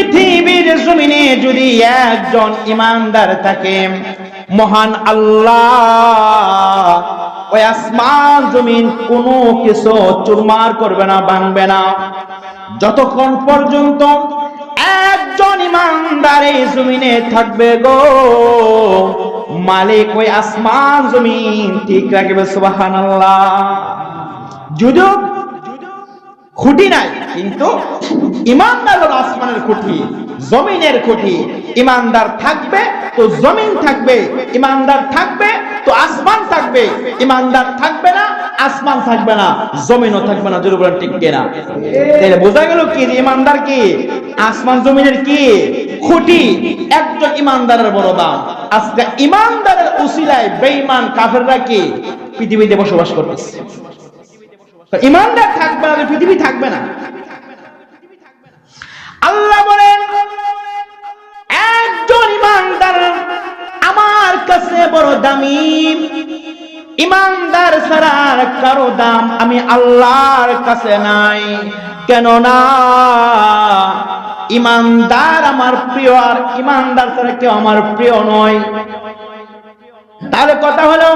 পৃথিবীর জমিনে যদি একজন ইমানদার থাকে, মহান আল্লাহ, ওই আসমান জমিন কোনো কিছু চুরমার করবে না, ভাঙবে না। যতক্ষণ পর্যন্ত একজন ইমানদার এই জমিনে থাকবে গো, মালিক ওই আসমান জমিন ঠিক রাখবে, সুবহানাল্লাহ। যদিও খুঁটি নাই, কিন্তু ইমানদার হলো আসমানের খুঁটি, জমিনের খুঁটি, ইমানদার থাকবে তো জমিন থাকবে, ইমানদার থাকবে তো আসমান থাকবে, ইমানদার থাকবে না, আসমান থাকবে না, জমিনও থাকবে না, জোর বলেন ঠিক কিনা? তাহলে বোঝা গেল কি ইমানদার কি? আসমান জমিনের কি? খুঁটি, একজন ইমানদারের বড় দাম। আজকে ইমানদারের উসিলায় বেঈমান কাফেররা কি? পৃথিবীতে বসবাস করতেছে। ইমানদার থাকবে না, পৃথিবী থাকবে না। আল্লাহ বলেন, একজন ইমানদার আমার কাছে বড় দামি। ইমানদার কারও দাম আমি আল্লাহর কাছে নাই। কেন না ইমানদার আমার প্রিয়, আর ইমানদার ছাড়া কেউ আমার প্রিয় নয়। তাহলে কথা হলো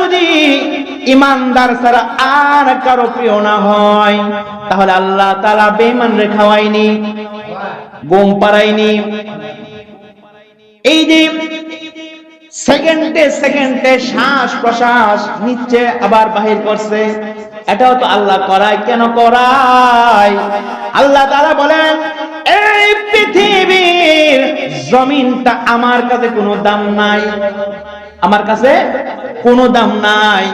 যদি ইমানদার ছাড়া আর কারও প্রিয় না হয়, তাহলে আল্লাহ তাআলা বেঈমান রে খাওয়ায়নি গোম পারায়নি এই যে সেকেন্ডে সেকেন্ডে শ্বাস প্রশ্বাস নিচ্ছে, আবার বাহির করছে, এটাও তো আল্লাহ করায়। কেন করায়? আল্লাহ তাআলা বলেন, এই পৃথিবীর জমিনটা আমার কাছে কোনো দাম নাই। আমার কাছে কোনো দাম নাই।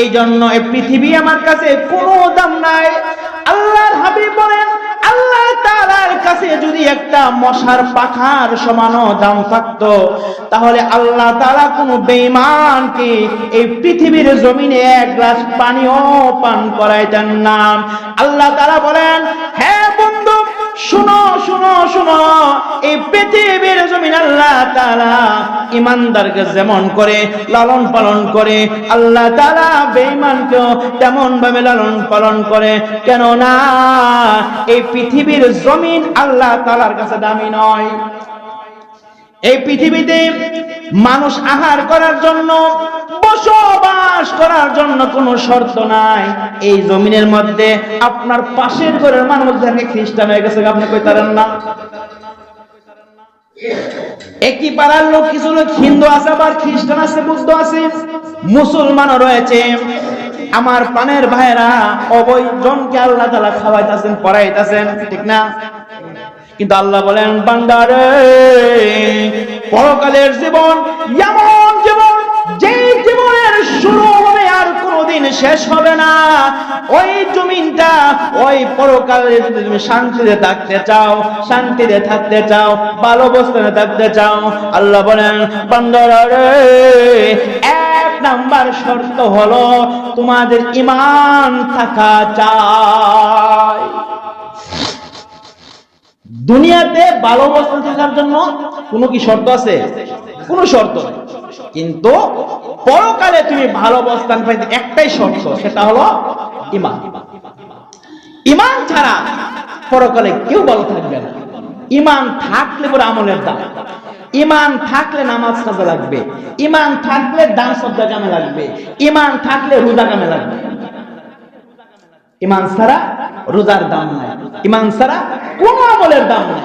এই জন্য এই পৃথিবী আমার কাছে কোনো দাম নাই। আল্লাহর হাবিব বলেন, আল্লাহ তাআলার কাছে যদি একটা মশার পাখার সমানও দাম থাকতো, তাহলে আল্লাহ তাআলা কোনো বেঈমানকে এই পৃথিবীর জমিনে এক গ্লাস পানিও পান করাইতেন না। আল্লাহ তাআলা বলেন হ্যাঁ বন্ধু শুনো শুনো শুনো, এই পৃথিবীর জমিন আল্লাহ তাআলা ইমানদারকে যেমন করে, লালন পালন করে, আল্লাহ তাআলা বেঈমানকেও তেমন ভাবে লালন পালন করে। কেননা, এই পৃথিবীর জমিন আল্লাহ তাআলার কাছে দামি নয়। এই পৃথিবীতে মানুষ আহার করার জন্য, বসবাস করার জন্য কোনো শর্ত নাই। এই জমিনের মধ্যে আপনার পাশের ঘরের মানুষ দেখে খ্রিস্টান হয়ে গেছে আপনি কইতারেন না? একই পাড়ার লোক, কিছু লোক হিন্দু আছে, আবার খ্রিস্টান আছে, বুদ্ধ আছে, মুসলমানও রয়েছে। আমার পানের ভাইরা অবৈ জনকে আল্লাহ তালা খাওয়াইতেছেন পড়াইতেছেন ঠিক না? কিন্তু আল্লাহ বলেন বান্দারে পরকালের জীবন, এমন জীবন যে জীবনের শুরু হবে আর কোনোদিন শেষ হবে না। ওই জমিনটা, ওই পরকালে যদি তুমি শান্তিতে থাকতে চাও, শান্তিতে থাকতে চাও, ভালো অবস্থানে থাকতে চাও, আল্লাহ বলেন, বান্দারা এক নাম্বার শর্ত হলো তোমাদের ইমান থাকা চাই। দুনিয়াতে ভালো অবস্থান থাকার জন্য কোনো কি শর্ত আছে? কোনো শর্ত কিন্তু পরকালে তুমি ভালো অবস্থান পাইতে একটাই শর্ত, সেটা হলো ইমান ইমান ছাড়া পরকালে কেউ ভালো থাকবে না। ইমান থাকলে পরে আমলের দাম। ইমান থাকলে নামাজ কাজে লাগবে। ইমান থাকলে দান শ্রদ্ধা কামে লাগবে। ইমান থাকলে রোজা কামে লাগবে। ইমান ছাড়া রোজার দাম নাই। ইমান ছাড়া কোন আমলের দাম নাই।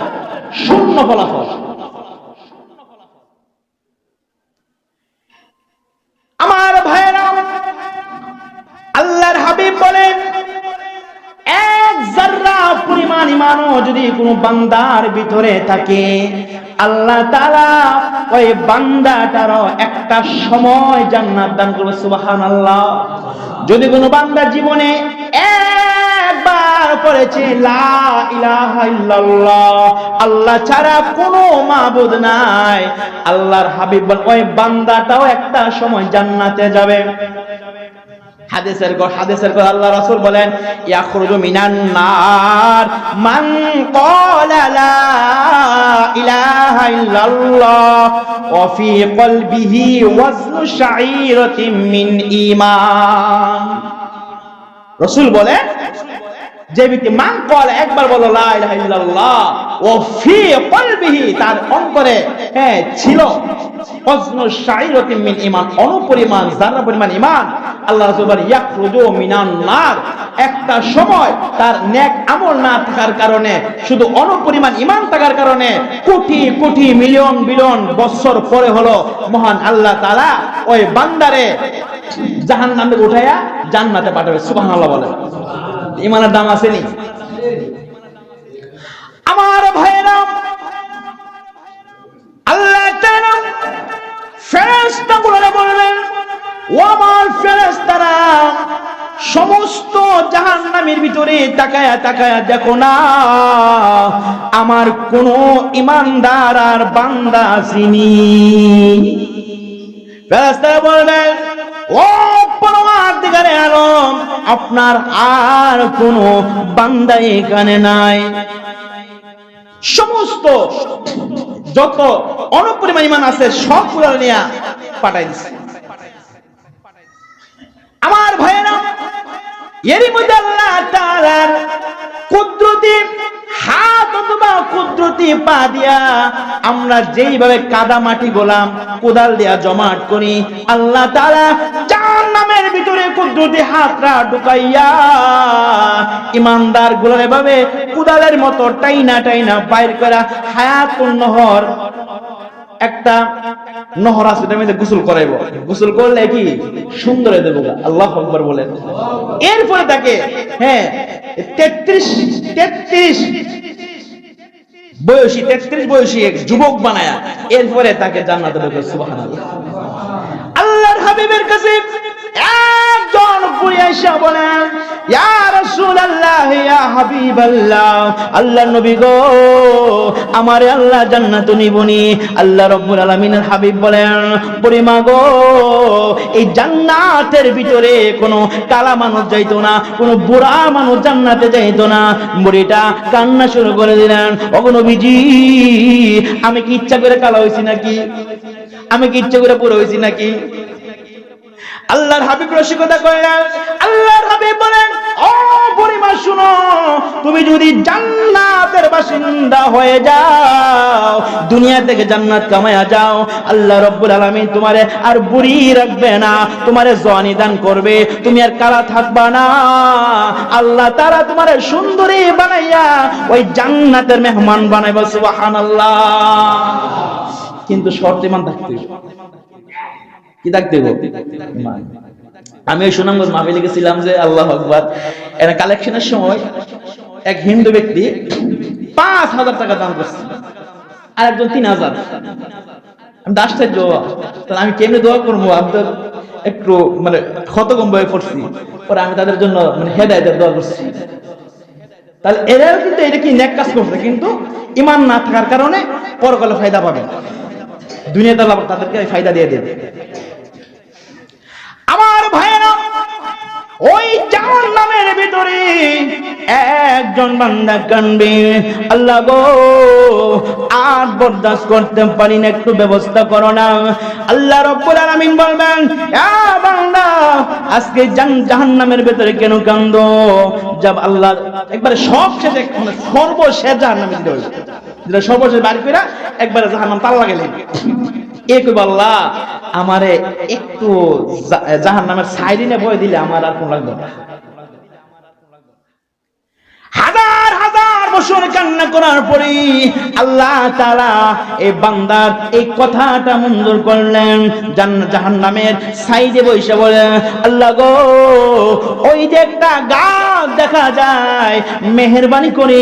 শূন্য ফলাফল। আমার ভাইয়েরা, আল্লাহর হাবিব বলেন, এক জাররা পরিমাণ ইমানও যদি কোনো বান্দার ভিতরে থাকে, আল্লাহ তাআলা ওই বান্দাটারও একটা সময় জান্নাত দান করবে, সুবহানাল্লাহ। যদি কোনো বান্দার জীবনে ইলাহা আল্লাহ ছাড়া কোনো মাবুদ নাই। আল্লাহর হাবিব ওই বান্দাটাও একটা সময় জান্নাতে যাবে। রাসূল ওয়া বলেন যে ব্যক্তি মান কল একবার বলো লা ইলাহা ও ফি কলবিহি তার অন্তরে হ্যাঁ ছিল। মিন ঈমান, অনুপরিমাণ, যারা পরিমাণ ঈমান, আল্লাহ ইয়াখরুজু মিনান নার একটা সময় তার নেক আমল না থাকার কারণে, শুধু অনুপরিমাণ ইমান থাকার কারণে, কোটি কোটি, মিলিয়ন, বিলিয়ন বছর পরে হলো মহান আল্লাহ তাআলা ওই বান্দারে জাহান্নামে উঠাইয়া জান্নাতে পাঠাবে। সুবহানাল্লাহ বলেন। ইমানের দাম আসেনি। আমার ভাইরা আল্লাহ তাআলা ফেরেশতাগুলোরে বলবেন, ও আমার ফেরেশতারা, সমস্ত জাহান্নামের ভিতরে তাকায়া তাকায়া দেখো না, আমার কোন ইমানদার আর বান্দা আসেনি। ফেরেশতারা বলবেন, ও পরমাধিকারে আলম আপনার আর কোন বান্দা এখানে নাই। সমস্ত যত ইমান আছে সবগুলো নিয়ে পাঠাই দিচ্ছে আমার এরই মধ্যে আল্লাহ হাত অথবা পা দিয়া আমরা যেইভাবে কাদা মাটি গোলাম, কোদাল দিয়া জমাট করি, আল্লাহ জাহান্নামের ভিতরে কুদরতি হাতটা ঢুকাইয়া ইমানদারগুলোর এভাবে কোদালের মতো টাইনা টাইনা বাইর করা হায়াতুন নহর। একটা নহর আছে এটার মধ্যে গোসল করাইব। গোসল করলে কি? সুন্দর দেবো আল্লাহ আকবর বলেন। এরপরে তাকে হ্যাঁ তেত্রিশ তেত্রিশ, বয়সী তেত্রিশ বয়সী এক যুবক বানায়া এরপরে তাকে জান্নাতে ঢুকে সুবহানাল্লাহ। আল্লাহর হাবিবের কাছে একজন আইসা বলেন ভিতরে কোনো কালা মানুষ যাইতো না, কোনো বুড়া মানুষ জান্নাতে না। বুড়িটা কান্না শুরু করে দিলেন, ওগো নবীজি, আমি কি ইচ্ছা করে কালা হয়েছি নাকি? আমি কি ইচ্ছা করে পুরো হইছি নাকি? আল্লাহর হাবিব রসিকতা করলেন, আল্লাহর হাবিব বলেন, ও পরিমা শুনো, তুমি যদি জান্নাতের বাসিন্দা হয়ে যাও, দুনিয়া থেকে জান্নাত কামায়া যাও, আল্লাহ রব্বুল আলামিন তোমারে আর বুড়ি রাখবে না, তোমারে জওয়ানি দান করবে, তুমি আর কালা থাকবা না আল্লাহ তারা তোমারে সুন্দরী বানাইয়া ওই জান্নাতের মেহমান বানাইবা, সুবহানাল্লাহ কিন্তু শর্ত ইমান থাকতে হবে। কি থাকতে গো আমি ওই সুনামগঞ্জ মাহফিলে গেছিলাম যে আল্লাহ আকবার। এর কালেকশনের সময় এক হিন্দু ব্যক্তি পাঁচ হাজার টাকা দান করছে। আর একজন তিন হাজার। আমি দাসটার জবাব, তাহলে আমি কেমনে দোয়া করব? আমি তো একটু মানে ক্ষত কম বয়ে পড়ছি। পরে আমি তাদের জন্য মানে হেদায়তের দোয়া করছি। তাহলে এরাও কিন্তু এটা কি নেক কাজ করছে? কিন্তু ইমান না থাকার কারণে পরকালে ফায়দা পাবে দুনিয়াতে তাদেরকে ফায়দা দিয়ে দেবে। আমার ভাইয়েরা ওই জাহান নামের ভিতরে একজন বান্দা কানবে। আল্লাহ গো, আর বরদাস্ত করতে পারি না, একটু ব্যবস্থা করো না। আল্লাহ রব্বুল আলামিন বলবেন আ বান্দা, আজকে জাহান নামের ভিতরে কেন কান্দো? যাব আল্লাহ, একবারে সব শেষে মানে সর্বশেষ জাহান নামে দিতে হবে যেটা সর্বশেষ বাড়ি ফেরা একবারে জাহান নাম তালা গেলেন এ কইব, আল্লাহ, আমারে একটু জাহান নামের সাইরিনে ভয় দিলে আমার আর কোন লাগবে হাজার বছর কান্না করার পরে আল্লাহ তাআলা এই বান্দার এই কথাটা মঞ্জুর করলেন। জাহান নামের সাইডে বসে বলে, আল্লাহ গো, ওই যে একটা গাছ দেখা যায়, মেহরবানি করে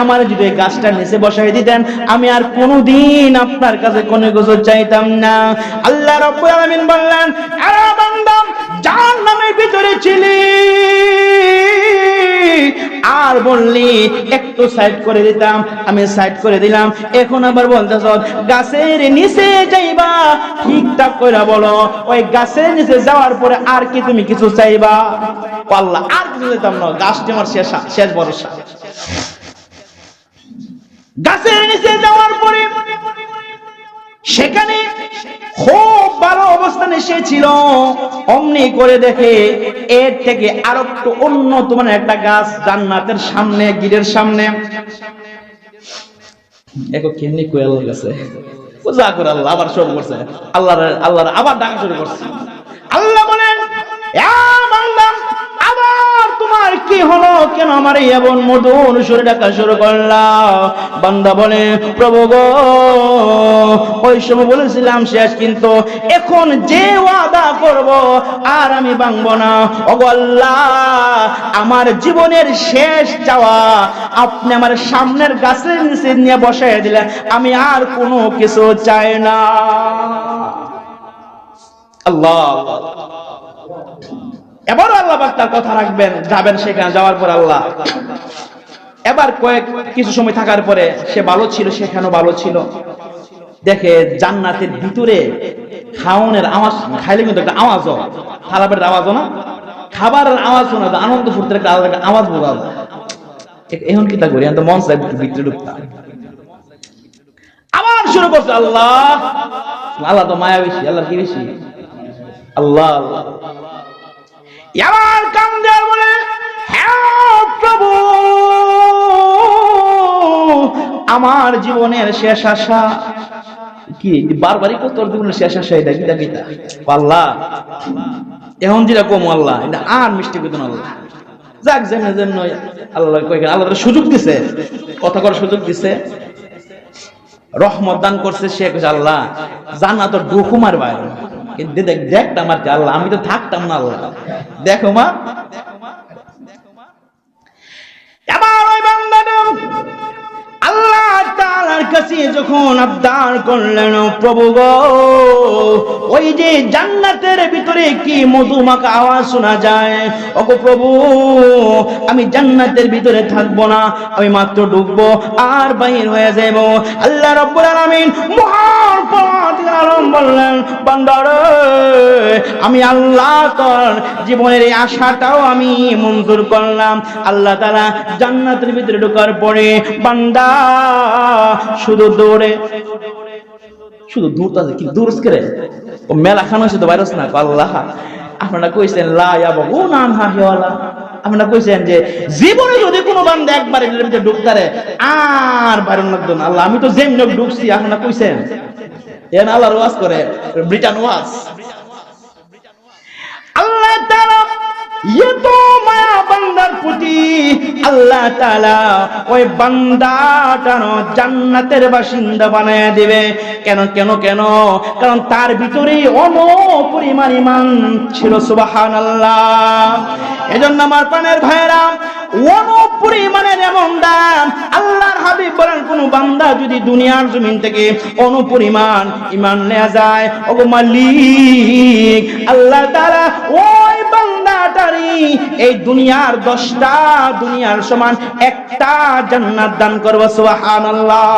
আমার যদি এই গাছটার নিচে বসাই দিতেন, আমি আর কোনোদিন আপনার কাছে কোনো গোসর চাইতাম না। আল্লাহ রব্বুল আলামিন বললেন, আরে বান্দা জাহান্নামের ভিতরে ছিলি। আর বললি, একটু সাইড করে দিতাম, আমি সাইড করে দিলাম। এখন আবার বলতেছ গাছের নিচে যাইবা ঠিকঠাক করে বলো, ওই গাছের নিচে যাওয়ার পরে আর কি তুমি কিছু চাইবা? পাল্লা আর কিছু দিতাম না গাছটি আমার শেষ শেষ ভরসা। গাছের নিচে যাওয়ার পরে সেখানে খুব ভালো অবস্থানে সে ছিল। অমনি করে দেখে এর থেকে আরও একটু উন্নত মানের একটা গাছ জান্নাতের সামনে গিরের সামনে। করে আল্লাহ আল্লাহর আবার ডাকা শুরু করছে। আল্লাহ বলেন "এ বান্দা, আবার তোমার কি হলো? কেন আমার এমন মধুর সুরে ডাকা শুরু করলাম বান্দা বলে, প্রভু গো, ওই সময় বলেছিলাম শেষ, কিন্তু এখন যে ওয়াদা করব আর আমি ভাঙবো না। ওগো আল্লাহ, আমার জীবনের শেষ চাওয়া আপনি আমার সামনের গাছের নিচে নিয়ে বসাই দিলেন। আমি আর কোনো কিছু চাই না। আল্লাহ। এবারও আল্লাহ তার কথা রাখবেন, যাবেন সেখানে, যাওয়ার পর আল্লাহ। এবার কয়েক, কিছু সময় থাকার পরে সে ভালো ছিল সেখানেও ভালো ছিল? দেখে জান্নাতের ভিতরে খাওনের আওয়াজ, খাইলে কিন্তু একটা আওয়াজও থালাপের আওয়াজও না, খাবারের আওয়াজ শোনা আনন্দ ফুর্তির একটা আলাদা আওয়াজ বোঝা। এখন কি তা করি? আমি তো মন চাই ভিতরে ঢুকতাম আবার শুরু করছে আল্লাহ। আল্লাহ তো মায়া বেশি, আল্লাহ কি বেশি? আল্লাহ আল্লাহ। এবার কান্দে আর বলে হ্যাঁ প্রভু, আমার জীবনের শেষ আশা। কি, বারবারই কত জীবনের শেষ আশা এটা? গীতা গীতা আল্লাহ, এখন যেটা কম আল্লাহ, এটা আর মিষ্টি করতেন আল্লাহ। যাক, যেমন যেমন আল্লাহ আল্লাহ সুযোগ দিছে। কথা করার সুযোগ দিছে। রহমত দান করছে সে আল্লাহ জানা তো ডুকুমার বাইরে কিন্তু দেখ কি আল্লাহ, আমি তো থাকতাম না আল্লাহ। দেখো মা। ওই যে জান্নাতের ভিতরে কি আওয়াজ শোনা যায়? প্রভু, আমি জান্নাতের ভিতরে থাকব না, আমি মাত্র ঢুকবো আর বাহির হয়ে যাব আল্লাহ রব্বুল আলামিন আলম বললেন, বান্দারে, আমি আল্লাহ তোর জীবনের এই আশাটাও আমি মঞ্জুর করলাম। আল্লাহ তাআলা জান্নাতের ভিতরে ঢোকার পরে বান্দা শুধু দৌড়ে, শুধু দূরতাছে কি দূর করে? ও মেলা খানো শুধু ভাইরাস না? আল্লাহ, আপনারা কইছেন, লা ইয়াবু নান হাহিওয়ালা আপনারা কইছেন যে, জীবনে যদি কোনো বান্দা একবার এর ভিতরে ঢুকতারে আর বাইরন লাগতো আল্লাহ, আমি তো যেমনি ঢুকছি, আপনারা কইছেন? এন আল্লাহর ওয়াজ করে ব্রিটান ওয়াজ। আল্লাহ তাআলা বান্দার প্রতি আল্লাহ তাআলা ওই বান্দাটার জান্নাতের বাসিন্দা বানায় দিবে। কেন কেন কেন? কারণ তার ভিতরে অন পরিমাণ ইমান ছিল, সুবহানাল্লাহ। এজন্য আমার প্রাণের ভাইরা অন পরিমাণের এমন আল্লাহর বলেন, কোন বান্দা যদি দুনিয়ার জমিন থেকে অনুপরিমাণ ইমান নেওয়া যায়, ওগো মালিক, আল্লাহ তাআলা ওই বান্দাটারই এই দুনিয়ার দশটা দুনিয়ার সমান একটা জান্নাত দান করব সুবহানাল্লাহ।